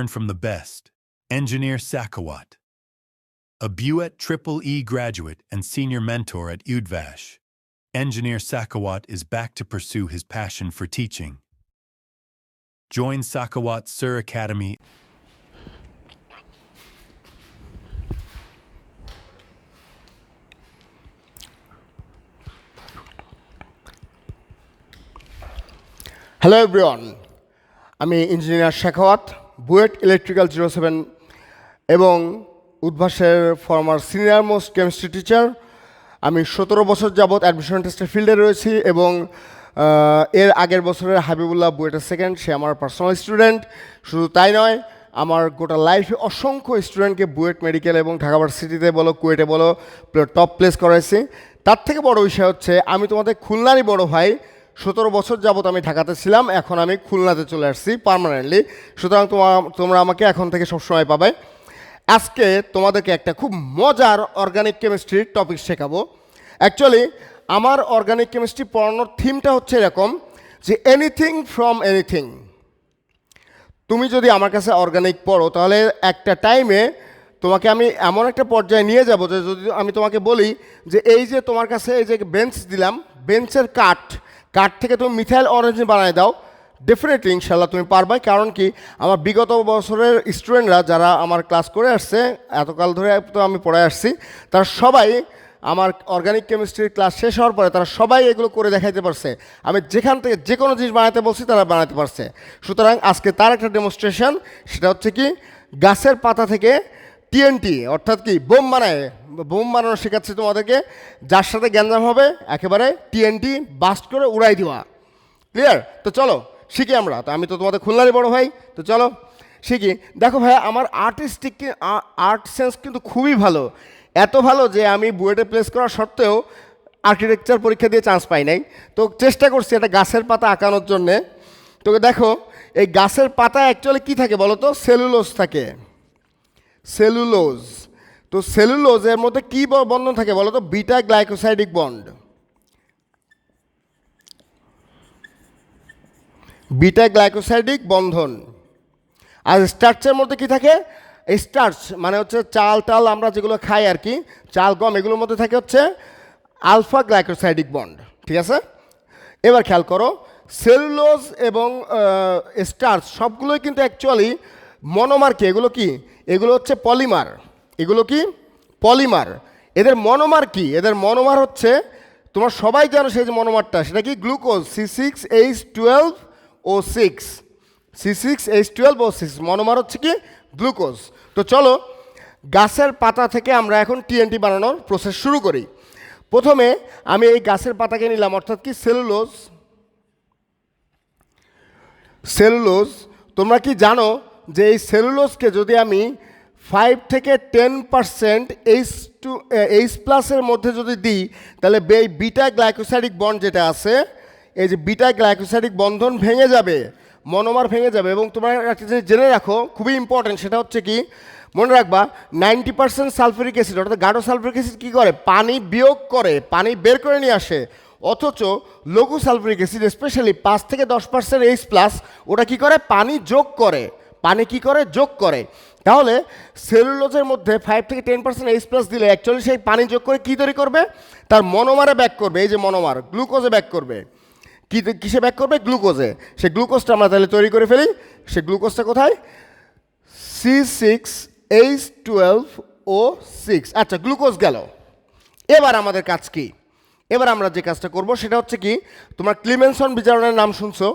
learn from the best. Engineer Sakawat. A Buet Triple E graduate and senior mentor at UDVASH. Engineer Sakawat is back to pursue his passion for teaching. Join Sakawat Sir Academy hello everyone আমি engineer Shekhawat BUET electrical zero seven এবং উদ্ভাসের former senior most chemistry teacher. আমি সতেরো বছর যাবৎ admission টেস্টের ফিল্ডে রয়েছি এবং এর আগের বছরের হাবিবুল্লাহ বুয়েটের সেকেন্ড সে আমার পার্সোনাল স্টুডেন্ট শুধু তাই নয়, আমার গোটা লাইফে অসংখ্য স্টুডেন্টকে বুয়েট মেডিকেল এবং ঢাকা ভার্সিটিতে বলো, কুয়েটে বলো টপ প্লেস করাইছি। তার থেকে বড় বিষয় হচ্ছে, আমি তোমাদের খুলনারই বড় ভাই সতেরো বছর যাবত আমি ঢাকাতে ছিলাম, এখন আমি খুলনাতে চলে আসছি পার্মানেন্টলি সুতরাং তোমার তোমরা আমাকে এখন থেকে সবসময় পাবে। আজকে তোমাদেরকে একটা খুব মজার অর্গানিক কেমিস্ট্রির টপিক শেখাবো। অ্যাকচুয়ালি আমার অর্গানিক কেমিস্ট্রি পড়ানোর থিমটা হচ্ছে এরকম যে এনিথিং ফ্রম এনিথিং তুমি যদি আমার কাছে অর্গানিক পড়ো, তাহলে একটা টাইমে তোমাকে আমি এমন একটা পর্যায়ে নিয়ে যাব যে যদি আমি তোমাকে বলি যে এই যে তোমার কাছে এই যে বেঞ্চ দিলাম বেঞ্চের কাঠ কাঠ থেকে তুমি মিথাইল অরেঞ্জ বানায় দাও। ডেফিনেটলি ইনশাল্লাহ তুমি পারবে কারণ কি আমার বিগত বছরের স্টুডেন্টরা যারা আমার ক্লাস করে আসছে, এতকাল ধরে তো আমি পড়ে আসছি, তারা সবাই আমার অর্গানিক কেমিস্ট্রির ক্লাস শেষ হওয়ার পরে তারা সবাই এগুলো করে দেখাইতে পারছে। আমি যেখান থেকে যে কোনো জিনিস বানাতে বলছি, তারা বানাতে পারছে। সুতরাং আজকে তার একটা ডেমনস্ট্রেশন সেটা হচ্ছে কি, গাছের পাতা থেকে টিএনটি অর্থাৎ কি, বোম বানায়। বোম বানানো শেখাচ্ছে তোমাদেরকে, যার সাথে গ্যাঞ্জাম হবে, একেবারে টিএনটি বাস্ট করে উড়াই দেওয়া। ক্লিয়ার তো চলো, শিখি আমরা। তো আমি তো তোমাদের খুলনারই বড় ভাই, তো চলো, শিখি। দেখো ভাই, আমার আর্টিস্টিক আর্ট সেন্স কিন্তু খুবই ভালো। এত ভালো যে আমি বুয়েটে প্লেস করা সত্ত্বেও আর্কিটেকচার পরীক্ষা দিয়ে চান্স পাই নাই। তো চেষ্টা করছি একটা গাছের পাতা আঁকানোর জন্যে। তোকে দেখো, এই গাছের পাতা অ্যাকচুয়ালি কী থাকে বলো তো? সেলুলোজ থাকে। সেলুলোজ। তো সেলুলোজের মধ্যে কী বন্ধন থাকে বলো তো beta glycosidic bond. Beta glycosidic বন্ধন। আর স্টার্চের মধ্যে কি থাকে? স্টার্চ মানে হচ্ছে চাল টাল আমরা যেগুলো খাই আর কি, চাল, গম, এগুলোর মধ্যে থাকে হচ্ছে আলফা গ্লাইকোসাইডিক বন্ড। ঠিক আছে? এবার খেয়াল করো, সেলুলোজ এবং স্টার্চ সবগুলোই কিন্তু অ্যাকচুয়ালি মনোমার কি? এগুলো কি? এগুলো হচ্ছে পলিমার। এগুলো কি? পলিমার। এদের মনোমার কি? এদের মনোমার হচ্ছে, তোমরা সবাই জানো সেই যে মনোমারটা, সেটা কি? Glucose C six H twelve O six C six H twelve O six monomer হচ্ছে কি? গ্লুকোজ। তো চলো, গাছের পাতা থেকে আমরা এখন টিএনটি বানানোর প্রসেস শুরু করি। প্রথমে আমি এই গাছের পাতাকে নিলাম, অর্থাৎ কি? সেলুলোজ। সেলুলোজ, তোমরা কি জানো যে এই সেলুলোজকে যদি আমি ফাইভ থেকে ten percent H two H প্লাসের মধ্যে যদি দিই, তাহলে এই বিটা গ্লাইকোসাইডিক বন্ড যেটা আছে, এই যে বিটা গ্লাইকোসাইডিক বন্ধন ভেঙে যাবে মনোমার ভেঙে যাবে, এবং তোমরা একটা জিনিস জেনে রাখো, খুবই ইম্পর্টেন্ট সেটা হচ্ছে কি, মনে রাখবা নাইনটি পার্সেন্ট সালফারিক অ্যাসিড অর্থাৎ গাঢ় সালফারিক অ্যাসিড কী করে? পানি বিয়োগ করে, পানি বের করে নিয়ে আসে, অথচ লঘু সালফারিক অ্যাসিড স্পেশালি পাঁচ থেকে দশ পার্সেন্ট এইচ প্লাস ওটা কি করে? পানি যোগ করে। পানি কি করে? যোগ করে। তাহলে সেলুলোজের মধ্যে ফাইভ থেকে টেন পার্সেন্ট এইচ প্লাস দিলে অ্যাকচুয়ালি সেই পানি যোগ করে কী তৈরি করবে? তার মনোমারে ব্যাক করবে, এই যে মনোমার গ্লুকোজে ব্যাক করবে। কী কিসে ব্যাক করবে? গ্লুকোজে সে গ্লুকোজটা আমরা তাহলে তৈরি করে ফেলি। সে গ্লুকোজটা কোথায়? C six H twelve O six আচ্ছা গ্লুকোজ গেল। এবার আমাদের কাজ কি? এবার আমরা যে কাজটা করব সেটা হচ্ছে কি, তোমরা ক্লিমেনসন বিজারণের নাম শুনছো।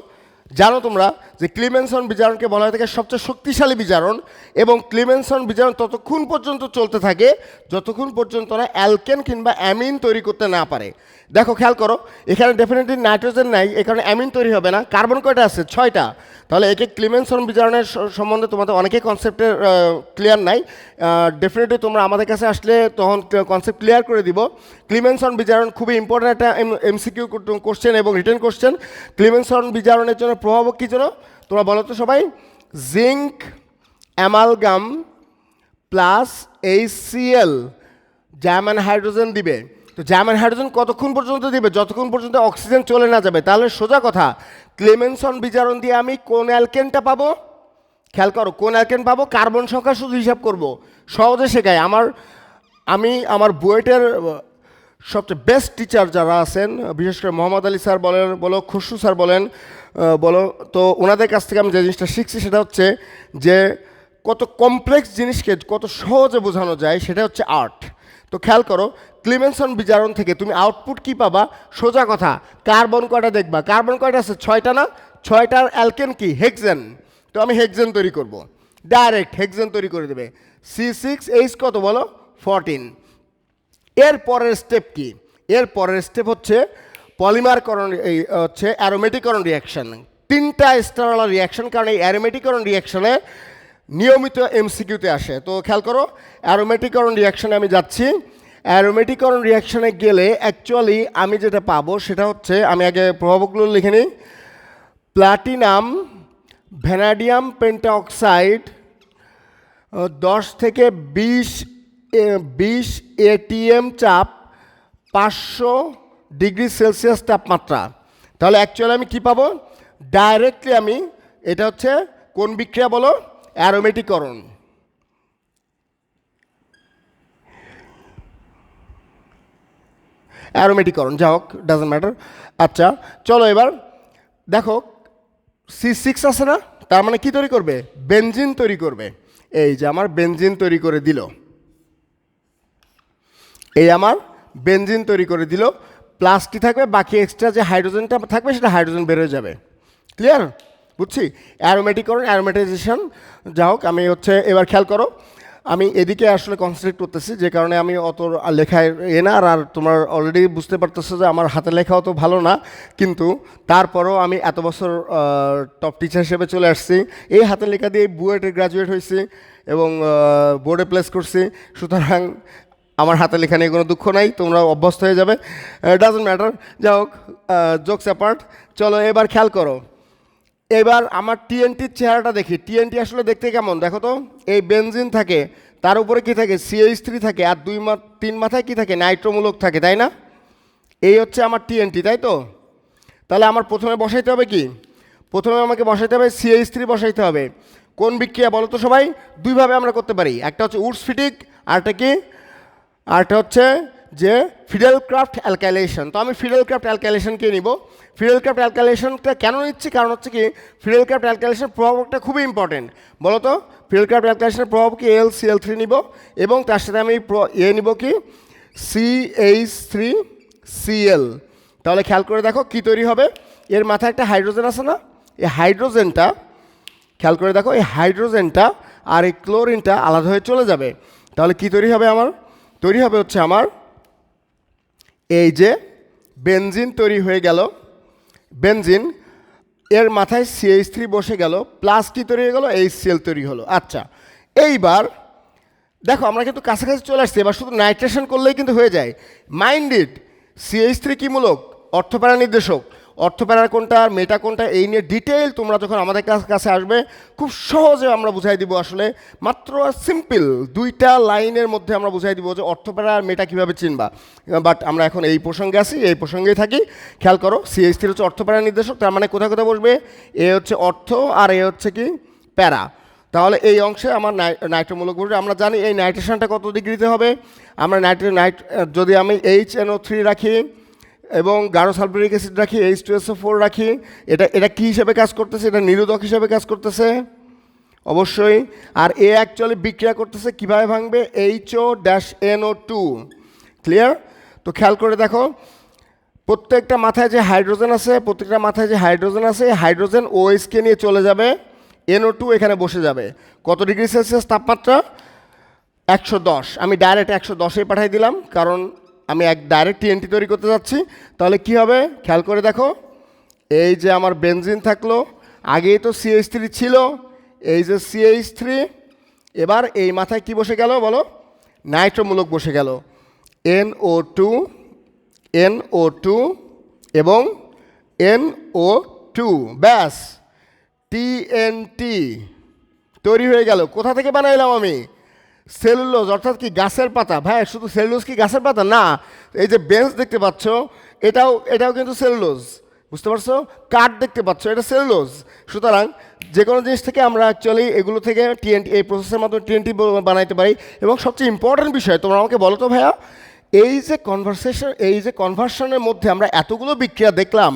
জানো তোমরা যে ক্লিমেনসন বিজারণকে বলা হয় থাকে সবচেয়ে শক্তিশালী বিজারণ এবং ক্লিমেনসন বিজারণ ততক্ষণ পর্যন্ত চলতে থাকে, যতক্ষণ পর্যন্ত না অ্যালকেন কিংবা অ্যামিন তৈরি করতে না পারে। দেখো, খেয়াল করো, এখানে ডেফিনেটলি নাইট্রোজেন নাই, এখানে অ্যামিন তৈরি হবে না, কার্বন কয়টা আছে? ছয়টা। তাহলে একে ক্লিমেনসন বিজারণের স- সম্বন্ধে তোমাদের অনেকেই কনসেপ্টের ক্লিয়ার নাই। ডেফিনেটলি তোমরা আমাদের কাছে আসলে তখন কনসেপ্ট ক্লিয়ার করে দিব। ক্লিমেনসন বিজারণ খুবই ইম্পর্ট্যান্ট একটা এমসিকিউ কোশ্চেন এবং রিটার্ন কোশ্চেন ক্লিমেনসন বিজারণের জন্য প্রভাবক কী জন্য তোমরা বলো তো সবাই জিঙ্ক অ্যামালগাম প্লাস এইচসিএল জার্মান হাইড্রোজেন দিবে। তো জার্মান হাইড্রোজেন কতক্ষণ পর্যন্ত দিবে? যতক্ষণ পর্যন্ত অক্সিজেন চলে না যাবে। তাহলে সোজা কথা ক্লেমেনসন বিচারণ দিয়ে আমি কোন অ্যালকেনটা পাবো? খেয়াল করো, কোন অ্যালকেন পাবো? কার্বন সংখ্যা শুধু হিসাব করব। সহজে শেখায় আমার, আমি আমার বুয়েটের, সবচেয়ে বেস্ট টিচার যারা আছেন, বিশেষ করে মোহাম্মদ আলী স্যার বলেন, বলো খুশু স্যার বলেন বলো, তো ওনাদের কাছ থেকে আমি যে জিনিসটা শিখছি সেটা হচ্ছে যে কত কমপ্লেক্স জিনিসকে কত সহজে বোঝানো যায় সেটা হচ্ছে আর্ট তো খেয়াল করো ক্লিমেনসন বিজারণ থেকে তুমি আউটপুট কি পাবা? সোজা কথা কার্বন কয়টা দেখবা? কার্বন কয়টা আছে? ছয়টা না? ছয়টার অ্যালকেন কি? হেক্সেন তো আমি হেক্সেন তৈরি করব। ডাইরেক্ট হেক্সেন তৈরি করে দেবে। সি সিক্স এইচ কত বলো? ফরটিন এর পরের স্টেপ কি? এর পরের স্টেপ হচ্ছে পলিমারকরণ এই, হচ্ছে অ্যারোমেটিকরণ রিয়াকশন তিনটা স্টারওয়ালা রিয়াকশান কারণ এই অ্যারোমেটিকরণ রিয়াকশানে নিয়মিত এমসিকিউতে আসে। তো খেয়াল করো অ্যারোমেটিকরণ রিয়াকশানে আমি যাচ্ছি। অ্যারোমেটিকরণ রিয়াকশনে গেলে অ্যাকচুয়ালি আমি যেটা পাবো সেটা হচ্ছে, আমি আগে প্রভাবকগুলো লিখে নিই। প্লাটিনাম ভ্যানাডিয়াম পেন্টাঅক্সাইড দশ থেকে বিশ বিশ এটিএম চাপ পাঁচশো ডিগ্রি সেলসিয়াস তাপমাত্রা। তাহলে অ্যাকচুয়ালি আমি কি পাবো? ডাইরেক্টলি আমি, এটা হচ্ছে কোন বিক্রিয়া বলো? অ্যারোমেটিকরণ অ্যারোমেটিকরণ যা হোক ডাজেন্ট ম্যাটার আচ্ছা চলো এবার, দেখো সি সিক্স আছে না? তার মানে কি তৈরি করবে? বেনজিন তৈরি করবে। এই যে আমার বেনজিন তৈরি করে দিল। এই আমার বেনজিন তৈরি করে দিল। প্লাস কি থাকবে, বাকি এক্সট্রা যে হাইড্রোজেনটা থাকবে, সেটা হাইড্রোজেন বেরোয় যাবে। ক্লিয়ার বুঝছি? অ্যারোমেটিকরণ অ্যারোমেটাইজেশন যা হোক, আমি হচ্ছে, এবার খেয়াল করো, আমি এদিকে আসলে কনসেন্ট্রেট করতেছি, যে কারণে আমি অত লেখায় এ না, আর তোমার অলরেডি বুঝতে পারতেছো যে আমার হাতে লেখা অত ভালো না, কিন্তু তারপরও আমি এত বছর টপ টিচার হিসেবে চলে আসছি, এই হাতে লেখা দিয়ে বুয়েটে গ্রাজুয়েট হয়েছি এবং বোর্ডে প্লেস করছি, সুতরাং আমার হাতে লেখা নিয়ে কোনো দুঃখ নাই, তোমরা অভ্যস্ত হয়ে যাবে। ডাজন্ট ম্যাটার যা হোক জোকস অ্যাপার্ট চলো, এবার খেয়াল করো। এবার আমার টিএনটির চেহারাটা দেখি। টিএনটি আসলে দেখতে কেমন? দেখো তো, এই বেনজিন থাকে, তার উপরে কি থাকে? সিএইচ থ্রি থাকে, আর দুই মা তিন মাথায় কি থাকে? নাইট্রোমূলক থাকে, তাই না? এই হচ্ছে আমার টিএনটি তাই তো? তাহলে আমার প্রথমে বসাইতে হবে কি? প্রথমে আমাকে বসাইতে হবে সিএইচ থ্রি বসাইতে হবে। কোন বিক্রিয়া বলো তো সবাই? দুইভাবে আমরা করতে পারি। একটা হচ্ছে উডস ফিটিক আরটা কি? আরটা হচ্ছে যে ফিডেল ক্রাফট অ্যালকাইলেশন তো আমি ফিডেল ক্রাফট অ্যালকাইলেশনকে নিব। ফিডেল ক্রাফট অ্যালকাইলেশনটা কেন নিচ্ছি? কারণ হচ্ছে কি ফিডেল ক্রাফট অ্যালকাইলেশন প্রভাবটা খুবই ইম্পর্টেন্ট বলো তো ফিডেল ক্রাফট অ্যালকাইলেশনের প্রভাব কি এল সি এল থ্রি নিব? এবং তার সাথে আমি এ নিব কি? সি এইচ থ্রি সিএল তাহলে খেয়াল করে দেখো কি তৈরি হবে। এর মাথায় একটা হাইড্রোজেন আছে না? এই হাইড্রোজেনটা, খেয়াল করে দেখো, এই হাইড্রোজেনটা আর এই ক্লোরিনটা আলাদা হয়ে চলে যাবে। তাহলে কি তৈরি হবে আমার? তৈরি হবে হচ্ছে আমার এই যে বেনজিন তৈরি হয়ে গেল। বেনজিন, এর মাথায় সিএইচ থ্রি বসে গেল প্লাস কি তৈরি হয়ে গেল? এইচ সিএল তৈরি হলো। আচ্ছা এইবার দেখো, আমরা কিন্তু কাছাকাছি চলে আসছি, এবার শুধু নাইট্রেশন করলেই কিন্তু হয়ে যায়। মাইন্ডেড সিএইচ থ্রি কী মূলক? অর্থপ্যারা নির্দেশক। অর্থপ্যারা কোনটা আর মেটা কোনটা, এই নিয়ে ডিটেইল তোমরা যখন আমাদের কাছ- কাছে আসবে, খুব সহজে আমরা বুঝাই দিব আসলে। মাত্র সিম্পল দুইটা লাইনের মধ্যে আমরা বুঝাই দিব যে অর্থপ্যারা আর মেটা কীভাবে চিনবা। বাট আমরা এখন এই প্রসঙ্গে আসি এই প্রসঙ্গেই থাকি। খেয়াল করো সিএইচ থ্রি হচ্ছে অর্থপ্যারা নির্দেশক, তার মানে কোথায় কোথায় বসবে? এ হচ্ছে অর্থ আর এ হচ্ছে কি? প্যারা। তাহলে এই অংশে আমার নাই- নাইট্রোমূলক বলতে আমরা জানি এই নাইট্রেশনটা কত ডিগ্রিতে হবে? আমরা নাইট্রো নাইট যদি আমি এইচ এনও থ্রি রাখি এবং গাঢ় সালফিউরিক অ্যাসিড রাখি এইচ টু এসও ফোর রাখি। এটা এটা কী হিসাবে কাজ করতেছে? এটা নিরোধক হিসাবে কাজ করতেছে? অবশ্যই। আর এ অ্যাকচুয়ালি বিক্রিয়া করতেছে কীভাবে ভাঙবে? HO dash NO two clear তো খেয়াল করে দেখো, প্রত্যেকটা মাথায় যে হাইড্রোজেন আছে, প্রত্যেকটা মাথায় যে হাইড্রোজেন আছে হাইড্রোজেন ওএসকে নিয়ে চলে যাবে। এনও টু এখানে বসে যাবে। কত ডিগ্রি সেলসিয়াস তাপমাত্রা? একশো দশ। আমি ডাইরেক্ট একশো দশেই পাঠিয়ে দিলাম, কারণ আমি এক ডাইরেক্ট টিএনটি তৈরি করতে যাচ্ছি। তাহলে কি হবে? খেয়াল করে দেখো। এই যে আমার বেনজিন থাকল, আগেই তো সিএইচ থ্রি ছিল, এই যে সিএইচ থ্রি এবার এই মাথায় কি বসে গেল বলো? নাইট্রোমূলক বসে গেল। N O two N O two এবং এন ও টু ব্যাস। টিএনটি তৈরি হয়ে গেল। কোথা থেকে বানাইলাম আমি? সেলুলোজ, অর্থাৎ কি গাছের পাতা? ভাই, শুধু সেলুলোজ কি গাছের পাতা? না, এই যে বেঞ্চ দেখতে পাচ্ছ, এটাও এটাও কিন্তু সেলুলোজ। বুঝতে পারছ? কাঠ দেখতে পাচ্ছ, এটা সেলুলোজ। সুতরাং যে কোনো জিনিস থেকে আমরা অ্যাকচুয়ালি এগুলো থেকে টিএনটি এই প্রসেসের মাধ্যমে টিএনটি বানাইতে পারি। এবং সবচেয়ে ইম্পর্ট্যান্ট বিষয়, তোমরা আমাকে বলো তো ভাইয়া, এই যে কনভারসেশন এই যে কনভার্সনের মধ্যে আমরা এতগুলো বিক্রিয়া দেখলাম,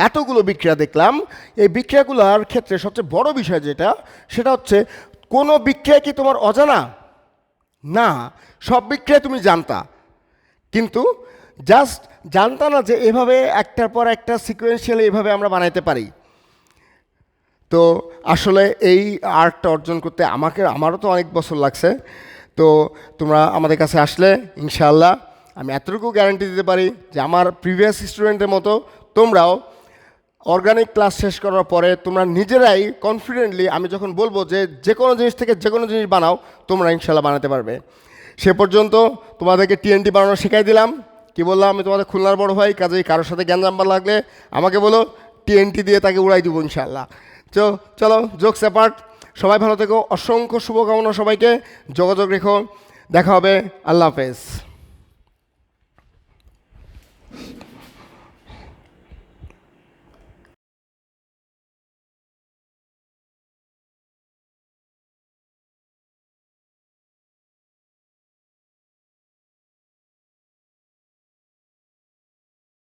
এতগুলো বিক্রিয়া দেখলাম, এই বিক্রিয়াগুলোর ক্ষেত্রে সবচেয়ে বড় বিষয় যেটা, সেটা হচ্ছে, কোনো বিক্রিয়া কি তোমার অজানা? না, সব বিক্রিয়া তুমি জানতা। কিন্তু জাস্ট জানতা না যে এভাবে একটার পর একটা সিকোয়েন্সিয়ালি এভাবে আমরা বানাইতে পারি। তো আসলে এই আর্টটা অর্জন করতে আমাকে, আমারও তো অনেক বছর লাগছে। তো তোমরা আমাদের কাছে আসলে, ইনশাআল্লাহ, আমি এতটুকু গ্যারান্টি দিতে পারি যে আমার প্রিভিয়াস স্টুডেন্টের মতো তোমরাও অর্গানিক ক্লাস শেষ করার পরে তোমরা নিজেরাই কনফিডেন্টলি আমি যখন বলব যে যে কোনো জিনিস থেকে যে কোনো জিনিস বানাও, তোমরা ইনশাল্লাহ বানাতে পারবে। সে পর্যন্ত তোমাদেরকে টিএনটি বানানো শেখাই দিলাম। কি বললাম? আমি তোমাদের খুলনার বড় ভাই, কাজেই কারোর সাথে জ্ঞান জাম্বার লাগলে আমাকে বলো টিএনটি দিয়ে তাকে উড়াই দিব ইনশাল্লাহ তো চলো যোগ সেপার্ট সবাই ভালো থেকো, অসংখ্য শুভকামনা সবাইকে, যোগাযোগ রেখো, দেখা হবে, আল্লাহ হাফেজ।